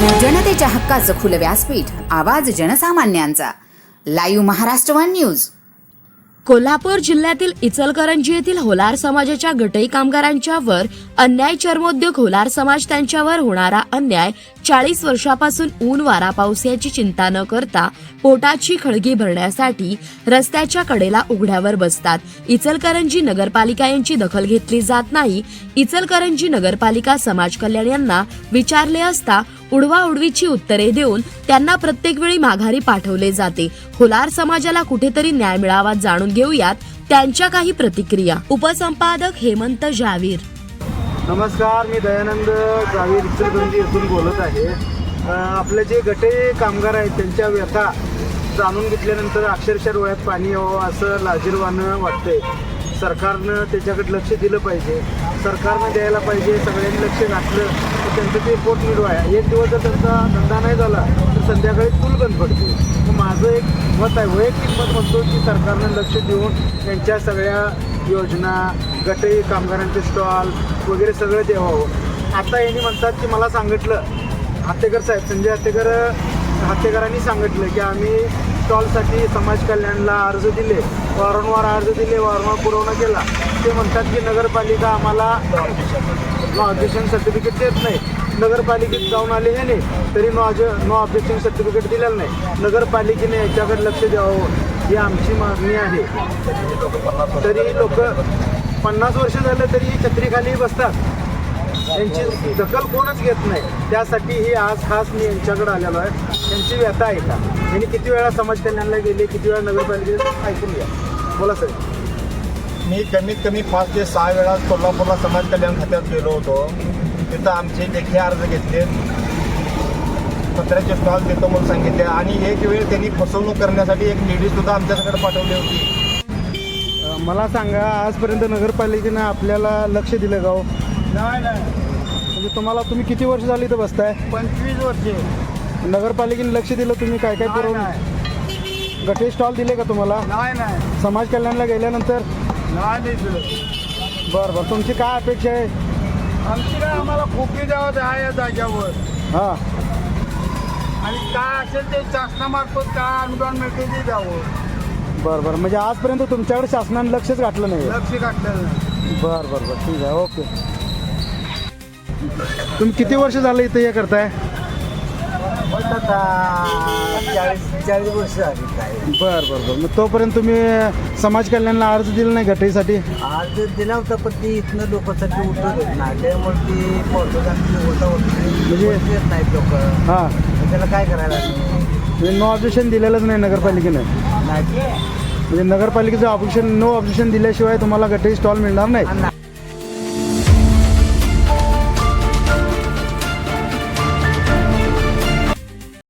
जनतेच्या हक्काचं खुलं व्यासपीठ आवाज जनसामान्यांचा. Live Maharashtra one news. Kolhapur जिल्ह्यातील इचलकरंजी येथील होलार समाजाच्या गटई कामगारांच्यावर अन्याय चर्मोद्योग होलार समाज त्यांच्यावर होणारा अन्याय चाळीस वर्षापासून ऊन वारा पाऊस याची चिंता न करता पोटाची खळगी भरण्यासाठी रस्त्याच्या कडेला उघड्यावर बसतात. इचलकरंजी नगरपालिका यांची दखल घेतली जात नाही. इचलकरंजी नगरपालिका समाज कल्याण यांना विचारले असता उडवाउडवीची उत्तरे देऊन त्यांना प्रत्येक वेळी माघारी पाठवले जाते. होलार समाजाला कुठेतरी न्याय मिळावा जाणून घेऊयात त्यांच्या काही प्रतिक्रिया. उपसंपादक हेमंत जावीर. नमस्कार मी दयानंद जावी इचलकरंजी येथून बोलत आहे. आपले जे गटे कामगार आहेत त्यांच्या व्यथा जाणून घेतल्यानंतर अक्षरशः डोळ्यात पाणी यावं असं लाजीरवानं वाटतंय. सरकारनं त्याच्याकडे लक्ष दिलं पाहिजे. सरकारनं द्यायला पाहिजे सगळ्यांनी लक्ष घातलं तर त्यांचं ते पोट आहे एक दिवस जर त्यांचा धंदा नाही झाला तर संध्याकाळी पूल बंद पडते. माझं एक मत आहे वैयक्तिक मत म्हणतो की सरकारनं लक्ष देऊन त्यांच्या सगळ्या योजना गटई कामगारांचे स्टॉल वगैरे सगळं द्यावं आता यांनी म्हणतात की मला सांगितलं हातेकर साहेब संजय हातेकर हातेकरांनी सांगितलं की आम्ही स्टॉलसाठी समाज कल्याणला अर्ज दिले वारंवार अर्ज दिले वारंवार पुरवणा केला. ते म्हणतात की नगरपालिका आम्हाला नो ऑब्जेक्शन सर्टिफिकेट देत नाही. नगरपालिकेत जाऊन आले हे नाही तरी नो नो ऑब्जेक्शन सर्टिफिकेट दिलेलं नाही. नगरपालिकेने याच्याकडे लक्ष द्यावं ही आमची मागणी आहे. तरी लोक पन्नास वर्ष झालं तरी छत्रीखाली बसतात. त्यांची दखल कोणच घेत नाही. त्यासाठी ही आज खास मी यांच्याकडे आलेलो आहे. त्यांची व्यथा आहे का? यांनी किती वेळा समाज कल्याणला गेले किती वेळा नगरपालिकेत ऐकून घ्या. बोला सर. मी कमीत कमी पाच ते सहा वेळा कोल्हापूरला समाज कल्याण खात्यात गेलो होतो. तिथं आमचे लेखी अर्ज घेतले. पत्र्याचे स्टॉल देतो म्हणून सांगितले. आणि एक वेळ त्यांनी फसवणूक करण्यासाठी एक लेडीज सुद्धा आमच्याकडे पाठवली होती. मला सांगा आजपर्यंत नगरपालिकेनं आपल्याला लक्ष दिलं का हो? नाही म्हणजे तुम्हाला तुम्ही किती वर्ष झाली इथं बसताय? पंचवीस वर्षे. नगरपालिकेने लक्ष दिलं तुम्ही काय काय पुरवून गटे स्टॉल दिले का तुम्हाला? नाही नाही. समाज कल्याणला गेल्यानंतर? नाही बरं बरं. तुमची काय अपेक्षा आहे? आमची काय आम्हाला खोकी द्यावं आहे या जाग्यावर हां. आणि काय असेल ते शासनामार्फत काय अनुदान मिळते ते द्यावं बरं बरं. म्हणजे आजपर्यंत तुमच्याकडे शासनाने लक्षच घातलं नाही. लक्ष घातलेलं नाही. बरं बरं बरं. ठीक आहे. ओके. तुम्ही किती वर्ष झालं इथं हे करताय? चाळीस चाळीस वर्ष झाली काय बरं बरं बरं. मग तोपर्यंत तुम्ही समाज कल्याणला अर्ज दिला नाही घटईसाठी? आज दिला होता पण ती इथनं लोकांसाठी उठत त्यामुळे ती पोर्तुगालची होता म्हणजे- होती येत नाहीत लोक. हां. त्याला काय करायला? म्हणजे नो ऑब्जेक्शन दिलेलंच नाही नगरपालिकेनं. नाही. म्हणजे नगरपालिकेचं ऑब्जेक्शन नो ऑब्जेक्शन दिल्याशिवाय तुम्हाला गटई स्टॉल मिळणार नाही.